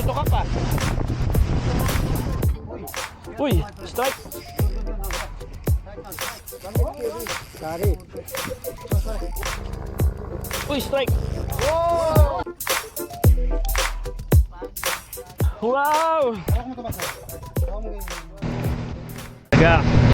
Dito ka pa. Strike. Sorry. Uy, strike. Wow! Taga.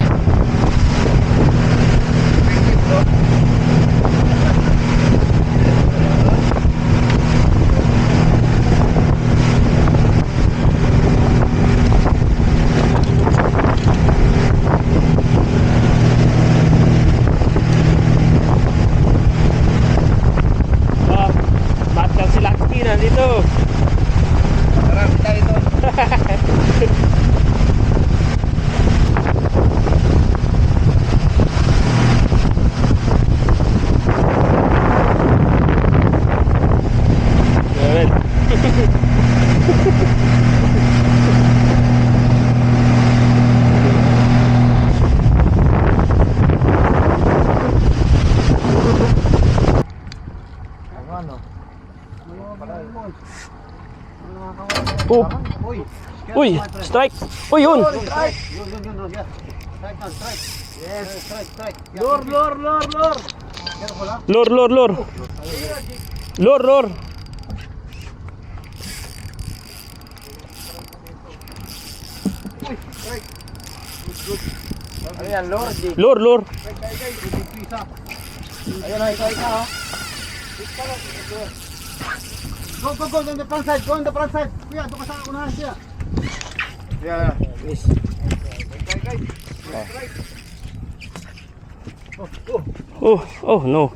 Oh, Uy. strike. Uy, yun. Strike. Yun, yun, yun. Strike strike. Yes. Strike, strike. Lor, lor, lor, lor. Ha. Lor, lor, lor. Lor, lor. Ano yan, lor? Lor, lor. Ikaw, ikaw. ha. Go, go, go, on the front side, go on the front side. Kuya, doon ka sa unahan siya. Yeah, yes. Strike, guys. Strike. Oh, oh. Oh, oh, no.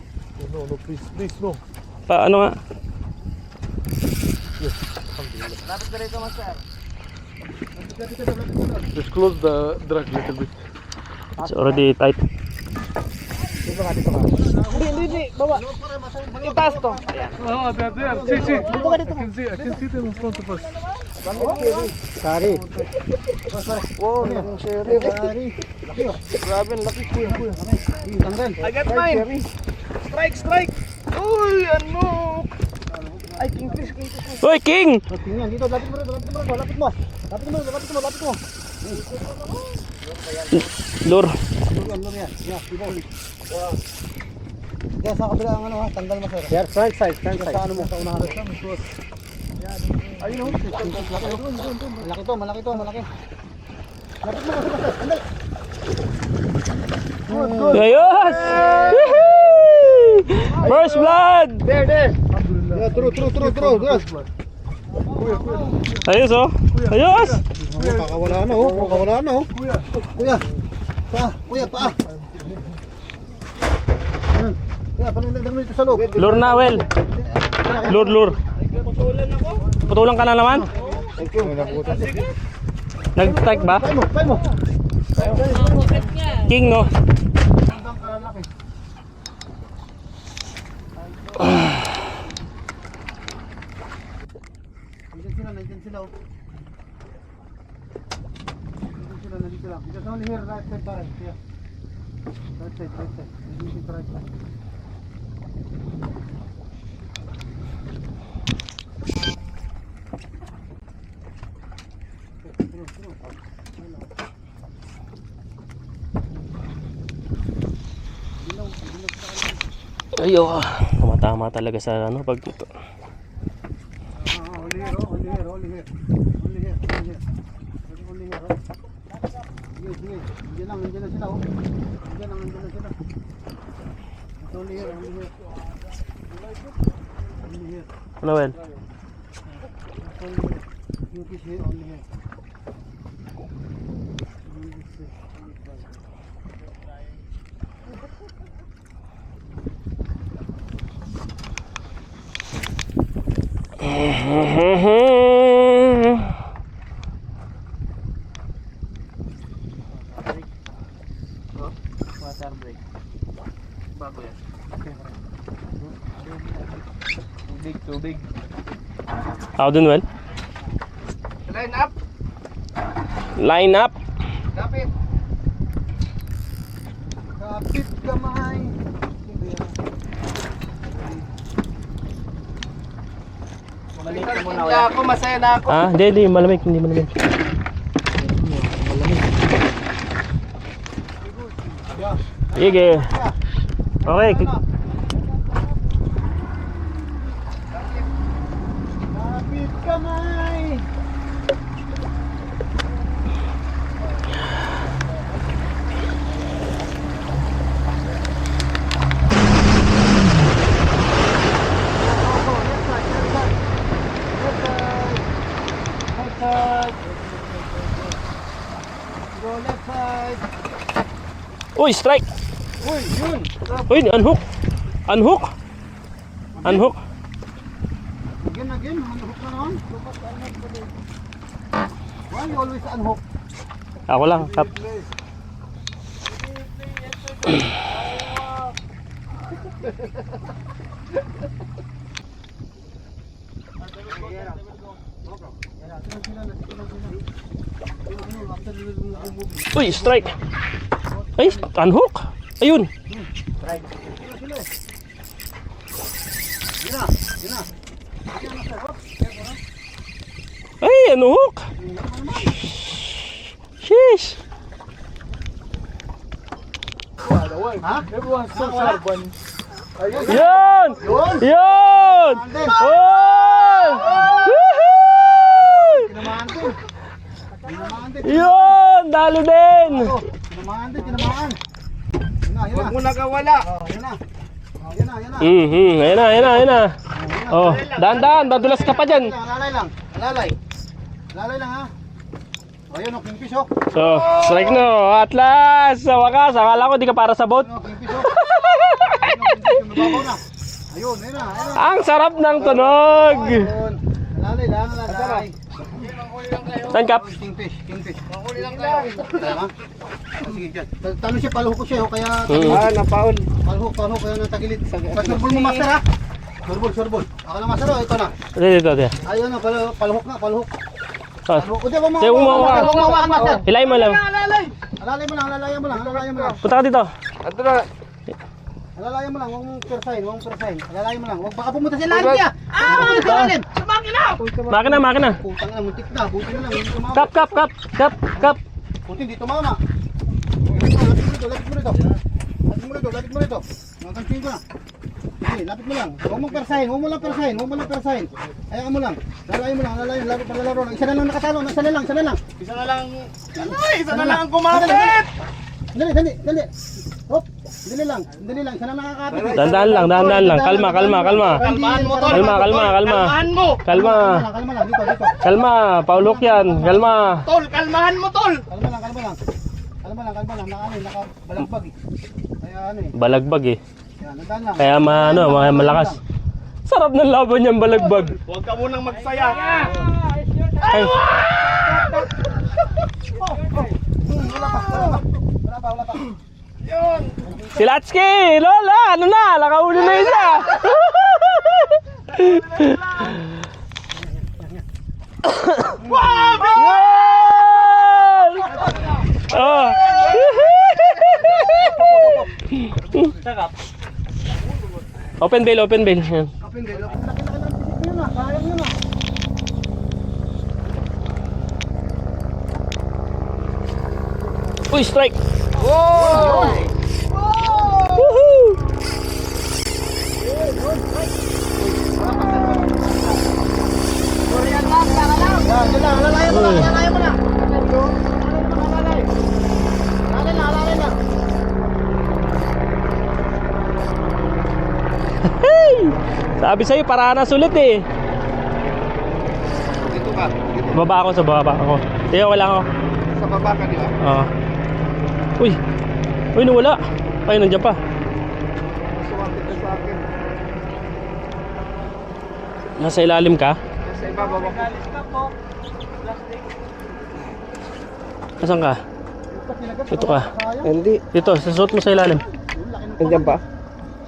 No, no, please, please, no. Pa, ano nga? Dapat ka rito, master. Just close the drag a little bit. It's already tight. Dito ka, dito ka. Hindi, hindi, hindi. Baba. Itaas to. Oh, they're there. See, see. I can see. I can see them in front of us. Sorry. Wow, yung sherry. Oh. Grabe, laki. Kuya, kuya. Tanggal. I got mine. Strike, strike. Uy, ano? Ay, kingfish, kingfish. Uy, King! Oh, tingnan dito, lapit mo rin, lapit mo rin, lapit mo. Lapit mo, lapit mo, lapit mo. Lor. Lurian, lurian. Yeah, Diyan sa kabila ang ano ha, tanggal mo sir. Yeah, front side, front side. Sa ano mo, sa unahan. Ayun oh. Malaki to, malaki to, malaki. Lapit mo kasi master, andal. Good, good. Ayos! First blood! There, there. Yeah, true, true, true, true. Good. Ayos oh. Ayos! Oh, kakawala na oh, kakawala na oh. Kuya. Kuya. Pa, kuya, pa. Ayan. Kuya, panundan mo dito sa loob. Lure na, Wel. Lure, lure. Putulan ka na naman? Thank you. Nag-strike ba? King, no? Oh. Because only here, right side. Right side, right side. Nandiyan sila, right side. True, true. Dilaw, dilaw sa ano. Ayo, tumatama talaga sa ano pag Ah, sige. Nandiyan lang, nandiyan lang sila, oh. Here, only here. Only here, ano Wel? it's only here. Yung fish here, only here. Only this fish, only five. Water break. Bago yan. Tubig. Ako dun, Wel? Line up! Line up. Kapit! Kapit kamay! Hindi ako, masaya na ako. Ah, hindi, hindi. Malamig, hindi malamig. Sige. Okay. k- Kapit kamay! Go left side. Uy, strike! Uy, yun! Uy, unhook! Unhook! Unhook! Again, again, unhook na naman. Why you always unhook? Ako lang, kap. Uy, strike! Ay, unhook! Ayun! Yun yun. Ay, unhook! Sheesh! Ha? Everyone's so sharp when Yun! Yun! Yun! Yun! Woohoo! Din. Tinamaan din. Yun! Dalo din! Oh, tinamaan din, tinamaan. Yun na, Huwag na. mo nagawala. Oh, yun na. Oh, yun na, yun na. Mhm, ayun na, ayun na, na. Oh, dahan-dahan, madulas ka pa dyan. Alalay lang, alalay. Alalay lang ha. Oh, yun oh, kingfish oh. So, strike no, Atlas! Sa wakas, akala ko di ka para sa boat. Oh, kingfish oh. Ayun oh, kingfish, mababaw na. Ayun, ayun na, ayun na. Ang sarap ng tunog! Ayun. Alalay lang, alalay. Saan kap? Kingfish, kingfish. Mahuli lang kayo. Tama? Sige, dyan. Talo siya, paluhok ko siya oh, kaya Mm. Ah, napaon. paluhok, paluhok, kaya natagilid. Pasurbol mo master ha. Surbol, surbol. Ako na master oh, ito na. Dito, dito, dito. Ayun na, paluhok, paluhok na, paluhok. Oh, Paluhok. Hindi, huwag mo, Hindi, huwag master. Hilay mo lang. Alalay mo lang, alalayan mo lang, alalayan mo lang. Punta ka dito. Ito na. Alalayan mo lang, huwag mong persahin, huwag mong persahin. Alalayan mo lang, huwag baka pumunta sa ilalim niya. Ah, pumunta sa ilalim. Makina, makina. Putang na, muntik na, buti na lang, hindi tumama. Kap, kap, kap, kap, kap. Buti hindi tumama. Lapit mo rito, lapit mo rito. Lapit mo rito, lapit mo rito. Magantiin ko na. Sige, lapit mo lang. Huwag mong persahin, huwag mo lang persahin, huwag mo lang persahin. Hayaan mo lang. Lalayan mo lang, lalayan, laro para laro lang. Isa na lang nakatalo, isa na lang, isa na lang. Isa na lang. Ay, isa na lang ang kumapit. Dali, dali, dali. Dali lang, dali lang, isa na nakakapit. Dahan-dahan lang, dahan-dahan lang. Kalma, kalma, kalma. Kalmahan mo, tol. Kalma, kalma, kalma. Kalmahan mo. Kalma. Kalma lang, dito, dito. Kalma, paulok yan. Kalma. Tol, kalmahan mo, tol. Kalma lang, kalma lang. Kalma lang, kalma lang. Naka, ano, naka balagbag eh. Kaya ano eh. Balagbag eh. Kaya ma, ano, ma- malakas. Sarap ng laban niyang balagbag. Huwag ka munang magsaya. Ay, Hmm, wala pa, wala pa. Wala pa, wala pa. Si Latski! Lola, ano na? Nakahuli na isa! Yan! Oh. open bail, open bail. Yan. Yun ah. Sayang yun ah. Uy, strike! Woohoo! Alalay lang. Hey! Sabi sa'yo, para na sulit eh. Dito ka. Dito. Baba ako sa baba ako. Tiyo, wala ako. Sa baba ka, di ba? Oo. Uy! Uy, nawala. Ay, nandiyan pa. Nasa ilalim ka? Nasa ibabaw ako. Nasaan ka? Ito ka. Hindi. Dito, sa suot mo sa ilalim. Nandiyan pa?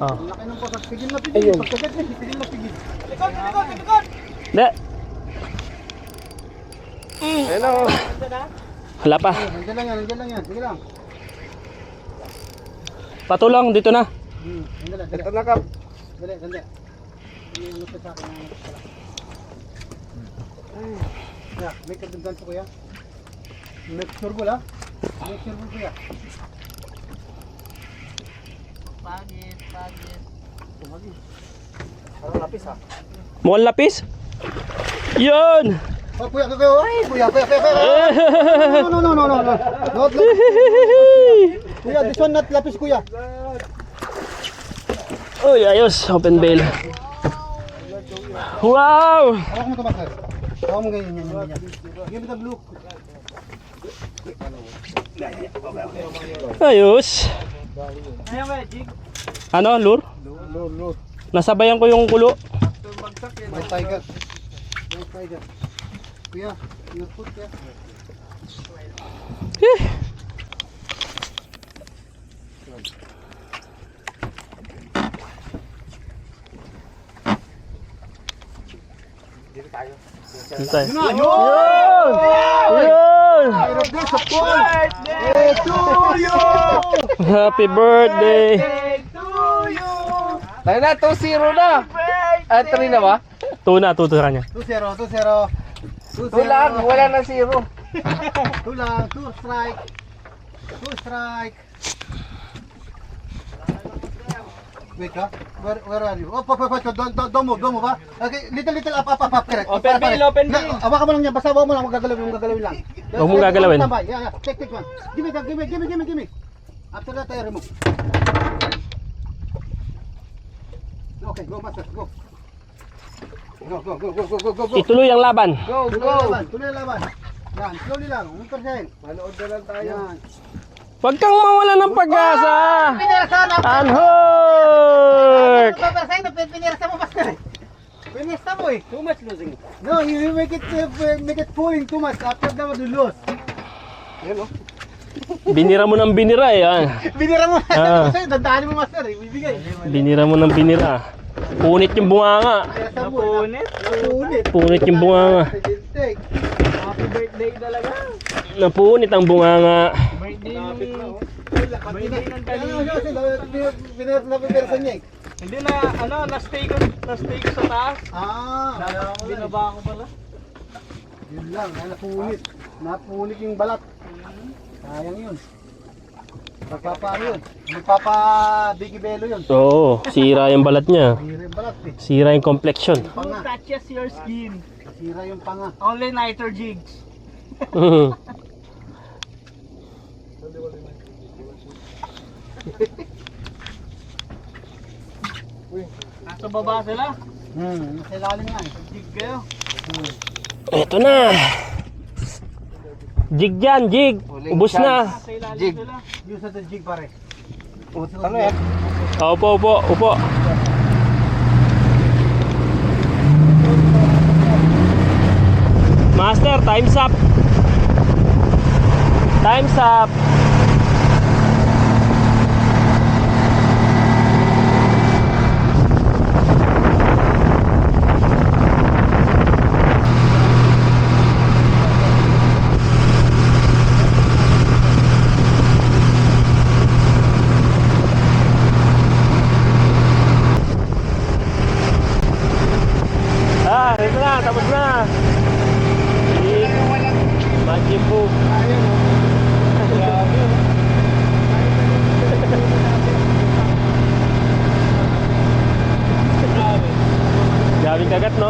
Oo. Laki ng pasak. Pigil na pigil. Pagkagat niya, pigil na pigil. Hindi. Ayun o. Wala pa. Nandiyan lang yan, nandiyan lang yan. Sige lang. Patulang, dito na. Hmm, lang, dali. Ito na, Kap. Dali, dali. Ano sa akin, ano pa pala. Yeah, make it dance kuya. Make sure bula. Make sure bula kuya. Pagit, pagit. Parang lapis ha. Mukhang lapis? Yun! Oh, kuya, kuya, kuya, ay, kuya, kuya, kuya, kuya. No, no, no, no, no, no. Not lapis. Kuya, this one not lapis, kuya. Uy, ayos. Open bail. Wow! Hawak mo ito, Master. Hawak mo ganyan, ganyan, ganyan. Give me the blue. Ayos. Ano, lure? Lord, Lord. Nasabayan ko yung kulo. My tiger. My tiger. Kuya, your foot, kuya. Eh. Dito tayo. Yun na, yun! Yun! Pool. Birthday to you! Happy birthday! Tayo na, 2-0 na. Ah, 3 na ba? Tuna, tutura niya. 2-0, 2-0. 2 lang, wala na 0. Two lang, two strike. Two strike. Wait ha? Where, where are you? Oh, pa, pa, pa, don't, don't, don't move, don't move ha? Okay, little, little up, up, up, up, correct. Open pare. bill, open Yeah, bill. Hawakan mo lang yan, basta huwag mo lang, huwag gagalawin, huwag gagalawin lang. Huwag mong gagalawin. Standby, yeah, yeah, take, take one. Give me, give me, give me, give me, give me. After that, I remove. Okay, go, master, go. Go, go, go, go, go, go, go, go. Ituloy ang laban. Go, Tuloy go. laban, tuloy laban. Yan, slowly lang, 1%. Manood na lang tayo. Yan. Huwag kang mawala ng pag-asa! Unhook! Paparsay na, pinirasa mo master eh. Pinirasa mo eh. Too much losing. No, you you make it uh, make it pulling too much after that you lose. Yan o. Binira mo ng binira eh. ah. Binira mo. Ah. Dandahan mo master eh, bibigay. Binira mo ng binira. Punit yung bunganga. Pinirasa mo. Napunit. Napunit. Punit yung bunganga. Happy birthday talaga. Napunit ang bunganga. Birthday nung... Birthday ng Ano tali. siya kasi pinirasa na niya eh. Hindi na, ano, na-stay ko, na-stay ko sa taas. Ah, Binaba ko pala. yun lang, ay napunit. Napunit yung balat. Sayang yun. Magpapa ano yun? Magpapa Biggie Bello yun. Oo, sira yung balat niya. Sira yung balat eh. Sira yung complexion. Who touches your skin? Sira yung panga. Only nitro Nasa baba sila. Hmm, nasa ilalim nga eh. Jig kayo. Eto na. Jig yan, jig. Ubus na. Nasa ilalim Jig. sila. Use the jig pare. Ano yan? Opo, upo, upo. Master, time's up. Time's up. daming kagat no?